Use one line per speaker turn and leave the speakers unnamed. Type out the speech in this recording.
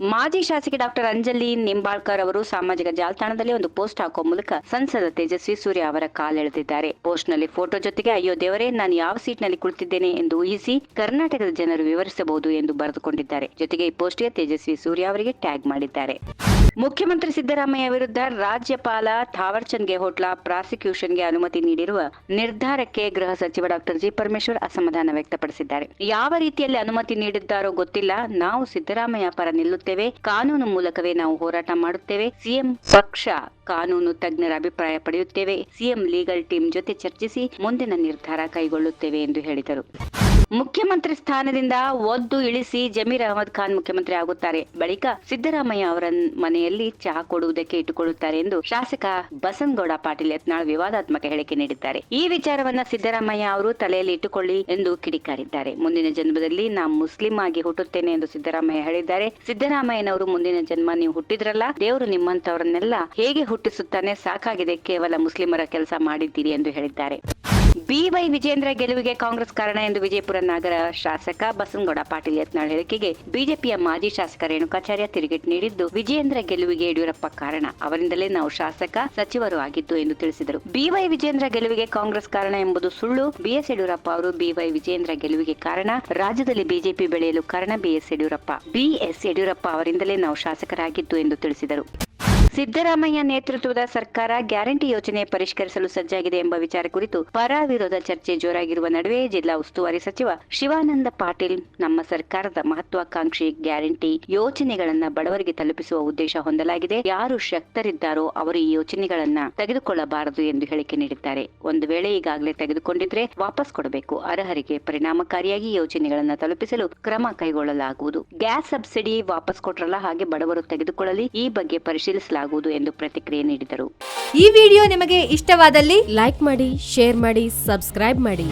ಮಾಜಿ ಶಾಸಕಿ ಡಾಕ್ಟರ್ ಅಂಜಲಿ ನಿಂಬಾಳ್ಕರ್ ಅವರು ಸಾಮಾಜಿಕ ಜಾಲತಾಣದಲ್ಲಿ ಒಂದು ಪೋಸ್ಟ್ ಹಾಕುವ ಮೂಲಕ ಸಂಸದ ತೇಜಸ್ವಿ ಸೂರ್ಯ ಅವರ ಕಾಲೆಳೆದಿದ್ದಾರೆ ಪೋಸ್ಟ್ನಲ್ಲಿ ಫೋಟೋ ಜೊತೆಗೆ, ಅಯ್ಯೋ ದೇವರೇ, ನಾನು ಯಾವ ಸೀಟ್ನಲ್ಲಿ ಕುಳಿತಿದ್ದೇನೆ ಎಂದು ಊಹಿಸಿ ಕರ್ನಾಟಕದ ಜನರು ವಿವರಿಸಬಹುದು ಎಂದು ಬರೆದುಕೊಂಡಿದ್ದಾರೆ. ಜೊತೆಗೆ ಈ ಪೋಸ್ಟ್ಗೆ ತೇಜಸ್ವಿ ಸೂರ್ಯ ಅವರಿಗೆ ಟ್ಯಾಗ್ ಮಾಡಿದ್ದಾರೆ. ಮುಖ್ಯಮಂತ್ರಿ ಸಿದ್ದರಾಮಯ್ಯ ವಿರುದ್ಧ ರಾಜ್ಯಪಾಲ ಥಾವರ್ಚಂದ್ ಪ್ರಾಸಿಕ್ಯೂಷನ್ ಪ್ರಾಸಿಕ್ಯೂಷನ್ಗೆ ಅನುಮತಿ ನೀಡಿರುವ ನಿರ್ಧಾರಕ್ಕೆ ಗೃಹ ಸಚಿವ ಡಾಕ್ಟರ್ ಜಿ. ಪರಮೇಶ್ವರ್ ಅಸಮಾಧಾನ ವ್ಯಕ್ತಪಡಿಸಿದ್ದಾರೆ. ಯಾವ ರೀತಿಯಲ್ಲಿ ಅನುಮತಿ ನೀಡಿದ್ದಾರೋ ಗೊತ್ತಿಲ್ಲ. ನಾವು ಸಿದ್ದರಾಮಯ್ಯ ಪರ ನಿಲ್ಲುತ್ತೇವೆ. ಕಾನೂನು ಮೂಲಕವೇ ನಾವು ಹೋರಾಟ ಮಾಡುತ್ತೇವೆ. ಸಿಎಂ ಪಕ್ಷ ಕಾನೂನು ತಜ್ಞರ ಅಭಿಪ್ರಾಯ ಪಡೆಯುತ್ತೇವೆ. ಸಿಎಂ ಲೀಗಲ್ ಟೀಮ್ ಜೊತೆ ಚರ್ಚಿಸಿ ಮುಂದಿನ ನಿರ್ಧಾರ ಕೈಗೊಳ್ಳುತ್ತೇವೆ ಎಂದು ಹೇಳಿದರು. ಮುಖ್ಯಮಂತ್ರಿ ಸ್ಥಾನದಿಂದ ಒದ್ದು ಇಳಿಸಿ ಜಮೀರ್ ಅಹಮದ್ ಖಾನ್ ಮುಖ್ಯಮಂತ್ರಿ ಆಗುತ್ತಾರೆ. ಬಳಿಕ ಸಿದ್ದರಾಮಯ್ಯ ಅವರ ಮನೆಯಲ್ಲಿ ಚಹಾ ಕೊಡುವುದಕ್ಕೆ ಇಟ್ಟುಕೊಳ್ಳುತ್ತಾರೆ ಎಂದು ಶಾಸಕ ಬಸನಗೌಡ ಪಾಟೀಲ್ ಯತ್ನಾಳ್ ವಿವಾದಾತ್ಮಕ ಹೇಳಿಕೆ ನೀಡಿದ್ದಾರೆ. ಈ ವಿಚಾರವನ್ನ ಸಿದ್ದರಾಮಯ್ಯ ಅವರು ತಲೆಯಲ್ಲಿ ಇಟ್ಟುಕೊಳ್ಳಿ ಎಂದು ಕಿಡಿಕಾರಿದ್ದಾರೆ. ಮುಂದಿನ ಜನ್ಮದಲ್ಲಿ ನಾ ಮುಸ್ಲಿಂ ಆಗಿ ಹುಟ್ಟುತ್ತೇನೆ ಎಂದು ಸಿದ್ದರಾಮಯ್ಯ ಹೇಳಿದ್ದಾರೆ. ಸಿದ್ದರಾಮಯ್ಯನವರು ಮುಂದಿನ ಜನ್ಮ ನೀವು ಹುಟ್ಟಿದ್ರಲ್ಲ, ದೇವರು ನಿಮ್ಮಂತವರನ್ನೆಲ್ಲ ಹೇಗೆ ಹುಟ್ಟಿಸುತ್ತಾನೆ ಸಾಕಾಗಿದೆ ಕೇವಲ ಮುಸ್ಲಿಮರ ಕೆಲಸ ಮಾಡಿದ್ದೀರಿ ಎಂದು ಹೇಳಿದ್ದಾರೆ. ಬಿವೈ ವಿಜೇಂದ್ರ ಗೆಲುವಿಗೆ ಕಾಂಗ್ರೆಸ್ ಕಾರಣ ಎಂದು ವಿಜಯಪುರ ನಗರ ಶಾಸಕ ಬಸನಗೌಡ ಪಾಟೀಲ್ ಯತ್ನಾಳ್ ಹೇಳಿಕೆಗೆ ಬಿಜೆಪಿಯ ಮಾಜಿ ಶಾಸಕ ರೇಣುಕಾಚಾರ್ಯ ತಿರುಗೇಟು ನೀಡಿದ್ದು, ವಿಜೇಂದ್ರ ಗೆಲುವಿಗೆ ಯಡಿಯೂರಪ್ಪ ಕಾರಣ. ಅವರಿಂದಲೇ ನಾವು ಶಾಸಕ, ಸಚಿವರು ಆಗಿದ್ದು ಎಂದು ತಿಳಿಸಿದರು. ಬಿವೈ ವಿಜೇಂದ್ರ ಗೆಲುವಿಗೆ ಕಾಂಗ್ರೆಸ್ ಕಾರಣ ಎಂಬುದು ಸುಳ್ಳು. ಬಿಎಸ್ ಯಡಿಯೂರಪ್ಪ ಅವರು ಬಿವೈ ವಿಜೇಂದ್ರ ಗೆಲುವಿಗೆ ಕಾರಣ. ರಾಜ್ಯದಲ್ಲಿ ಬಿಜೆಪಿ ಬೆಳೆಯಲು ಕಾರಣ ಬಿಎಸ್ ಯಡಿಯೂರಪ್ಪ. ಬಿಎಸ್ ಯಡಿಯೂರಪ್ಪ ಅವರಿಂದಲೇ ನಾವು ಶಾಸಕರಾಗಿದ್ದು ಎಂದು ತಿಳಿಸಿದರು. ಸಿದ್ದರಾಮಯ್ಯ ನೇತೃತ್ವದ ಸರ್ಕಾರ ಗ್ಯಾರಂಟಿ ಯೋಜನೆ ಪರಿಷ್ಕರಿಸಲು ಸಜ್ಜಾಗಿದೆ ಎಂಬ ವಿಚಾರ ಕುರಿತು ಪರ ವಿರೋಧ ಚರ್ಚೆ ಜೋರಾಗಿರುವ ನಡುವೆ ಜಿಲ್ಲಾ ಉಸ್ತುವಾರಿ ಸಚಿವ ಶಿವಾನಂದ ಪಾಟೀಲ್ ನಮ್ಮ ಸರ್ಕಾರದ ಮಹತ್ವಾಕಾಂಕ್ಷಿ ಗ್ಯಾರಂಟಿ ಯೋಜನೆಗಳನ್ನು ಬಡವರಿಗೆ ತಲುಪಿಸುವ ಉದ್ದೇಶ ಹೊಂದಲಾಗಿದೆ. ಯಾರು ಶಕ್ತರಿದ್ದಾರೋ ಅವರು ಈ ಯೋಜನೆಗಳನ್ನ ತೆಗೆದುಕೊಳ್ಳಬಾರದು ಎಂದು ಹೇಳಿಕೆ ನೀಡಿದ್ದಾರೆ. ಒಂದು ವೇಳೆ ಈಗಾಗಲೇ ತೆಗೆದುಕೊಂಡಿದ್ರೆ ವಾಪಸ್ ಕೊಡಬೇಕು. ಅರ್ಹರಿಗೆ ಪರಿಣಾಮಕಾರಿಯಾಗಿ ಯೋಜನೆಗಳನ್ನು ತಲುಪಿಸಲು ಕ್ರಮ ಕೈಗೊಳ್ಳಲಾಗುವುದು. ಗ್ಯಾಸ್ ಸಬ್ಸಿಡಿ ವಾಪಸ್ ಕೊಟ್ರಲ್ಲ ಹಾಗೆ ಬಡವರು ತೆಗೆದುಕೊಳ್ಳಲಿ. ಈ ಬಗ್ಗೆ ಪರಿಶೀಲಿಸಲಾಗುವುದು ಎಂದು ಪ್ರತಿಕ್ರಿಯೆ ನೀಡಿದರು.
ಈ ವಿಡಿಯೋ ನಿಮಗೆ ಇಷ್ಟವಾದಲ್ಲಿ ಲೈಕ್ ಮಾಡಿ ಶೇರ್ ಮಾಡಿ ಸಬ್ಸ್ಕ್ರೈಬ್ ಮಾಡಿ.